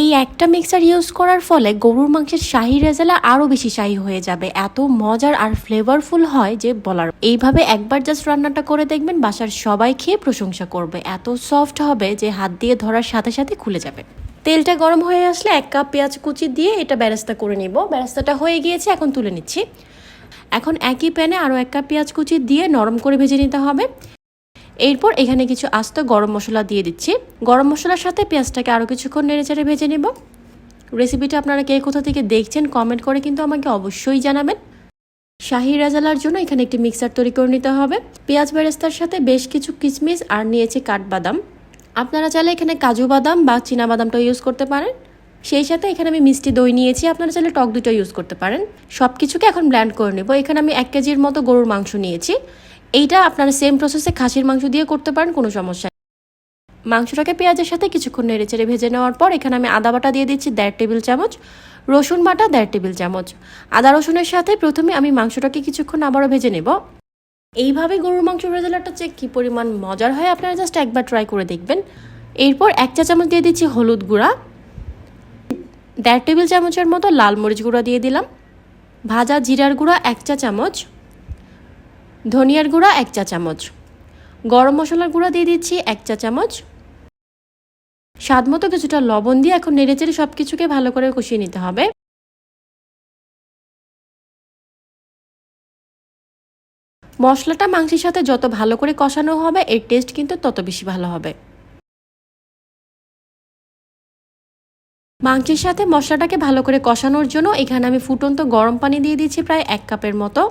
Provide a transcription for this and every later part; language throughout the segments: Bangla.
এই একটা মিক্সার ইউজ করার ফলে গরুর মাংসের শাহি রেজালা আরও বেশি শাহি হয়ে যাবে। এত মজার আর ফ্লেভারফুল হয় যে বলার। এইভাবে একবার জাস্ট রান্নাটা করে দেখবেন, বাসার সবাই খেয়ে প্রশংসা করবে। এত সফট হবে যে হাত দিয়ে ধরার সাথে সাথে খুলে যাবে। তেলটা গরম হয়ে আসলে এক কাপ পেঁয়াজ কুচি দিয়ে এটা ব্যারেস্তা করে নিব। ব্যারেস্তাটা হয়ে গিয়েছে, এখন তুলে নিচ্ছি। এখন একই প্যানে আরও এক কাপ পেঁয়াজ কুচি দিয়ে নরম করে ভেজে নিতে হবে। এরপর এখানে কিছু আস্ত গরম মশলা দিয়ে দিচ্ছি। গরম মশলার সাথে পেঁয়াজটাকে আরও কিছুক্ষণ নেড়েচেড়ে ভেজে নেব। রেসিপিটা আপনারা কে কোথা থেকে দেখছেন কমেন্ট করে কিন্তু আমাকে অবশ্যই জানাবেন। শাহি রাজালার জন্য এখানে একটি মিক্সার তৈরি করে নিতে হবে। পেঁয়াজ বেরেস্তার সাথে বেশ কিছু কিশমিশ আর নিয়েছি কাঠবাদাম। আপনারা চাইলে এখানে কাজু বাদাম বা বাদামটা ইউজ করতে পারেন। সেই সাথে এখানে আমি মিষ্টি দই নিয়েছি, আপনারা চাইলে টক দুটো ইউজ করতে পারেন। সব কিছুকে এখন ব্ল্যান্ড করে নেব। এখানে আমি এক কেজির মতো গরুর মাংস নিয়েছি। এইটা আপনারা সেম প্রসেসে খাসির মাংস দিয়ে করতে পারেন, কোনো সমস্যা। মাংসটাকে পেঁয়াজের সাথে কিছুক্ষণ নেড়ে চেড়ে ভেজে নেওয়ার পর এখানে আমি আদা বাটা দিয়ে দিচ্ছি দেড় টেবিল চামচ, রসুন বাটা দেড় টেবিল চামচ। আদা রসুনের সাথে প্রথমে আমি মাংসটাকে কিছুক্ষণ আবারও ভেজে নেব। এইভাবে গরুর মাংস রেজালাটা চেক কী পরিমাণ মজার হয় আপনারা জাস্ট একবার ট্রাই করে দেখবেন। এরপর এক চা চামচ দিয়ে দিচ্ছি হলুদ গুঁড়া। দেড় টেবিল চামচের মতো লাল মরিচ গুঁড়া দিয়ে দিলাম। ভাজা জিরার গুঁড়া এক চা চামচ। ধনিয়ার গুঁড়া এক চা চামচ। গরম মশলার গুঁড়া দিয়ে দিচ্ছি এক চা চামচ। স্বাদ মতো কিছুটা লবণ দিয়ে এখন নেড়েচেড়ে সব কিছুকে ভালো করে কষিয়ে নিতে হবে। মশলাটা মাংসের সাথে যত ভালো করে কষানো হবে, এর টেস্ট কিন্তু তত বেশি ভালো হবে। মাংসের সাথে মশলাটাকে ভালো করে কষানোর জন্য এখানে আমি ফুটন্ত গরম পানি দিয়ে দিচ্ছি প্রায় এক কাপের মতো।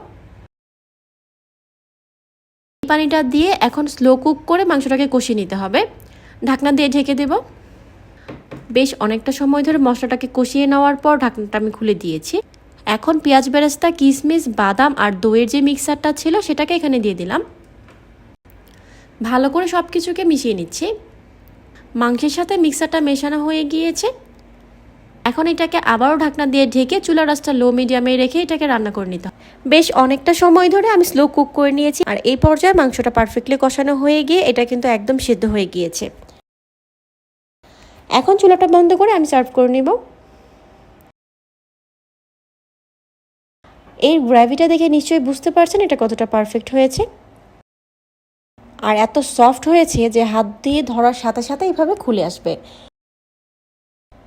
পানিটা দিয়ে এখন স্লো কুক করে মাংসটাকে কষিয়ে নিতে হবে। ঢাকনা দিয়ে ঢেকে দেব। বেশ অনেকটা সময় ধরে মশলাটাকে কষিয়ে নেওয়ার পর ঢাকনাটা আমি খুলে দিয়েছি। এখন পেঁয়াজ বেরেস্তা কিশমিশ বাদাম আর দইয়ের যে মিক্সারটা ছিল সেটাকে এখানে দিয়ে দিলাম। ভালো করে সব কিছুকে মিশিয়ে নিচ্ছি। মাংসের সাথে মিক্সারটা মেশানো হয়ে গিয়েছে। এখন এটাকে আবারও ঢাকনা দিয়ে ঢেকে চুলা রাসটা লো মিডিয়ামে রেখে এটাকে রান্না করে নিতে বেশ অনেকটা সময় ধরে আমি স্লো কুক করে নিয়েছি আর এই পর্যায়ে মাংসটা পারফেক্টলি কষানো হয়ে গিয়ে এটা কিন্তু একদম সিদ্ধ হয়ে গিয়েছে। এখন চুলাটা বন্ধ করে আমি সার্ভ করে নিব। এই গ্র্যাভিটা দেখে নিশ্চয়ই বুঝতে পারছেন এটা কতটা পারফেক্ট হয়েছে। আর এত সফট হয়েছে যে হাত দিয়ে ধরার সাথে সাথে এইভাবে খুলে আসবে।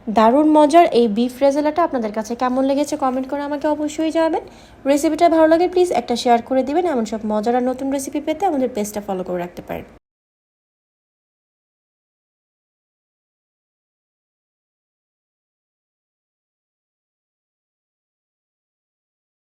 দারুণ মজার এই বিফ রেজালাটা আপনাদের কাছে কেমন লেগেছে কমেন্ট করে আমাকে অবশ্যই জানাবেন। রেসিপিটা ভালো লাগে প্লিজ একটা শেয়ার করে দিবেন। এমন সব মজার আর নতুন রেসিপি পেতে আমাদের পেজটা ফলো করে রাখতে পারেন।